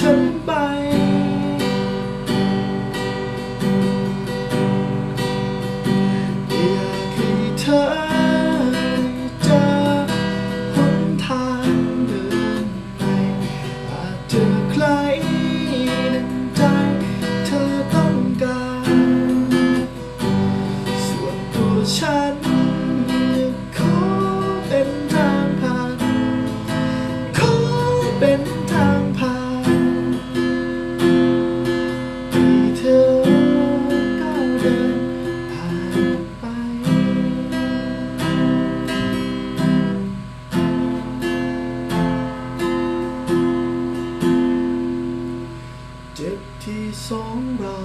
成败。 เจ็บที่สองเรา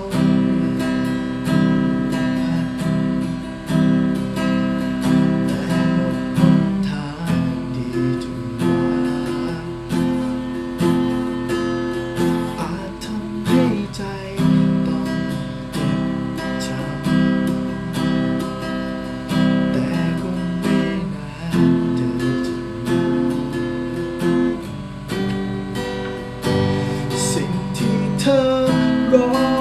ร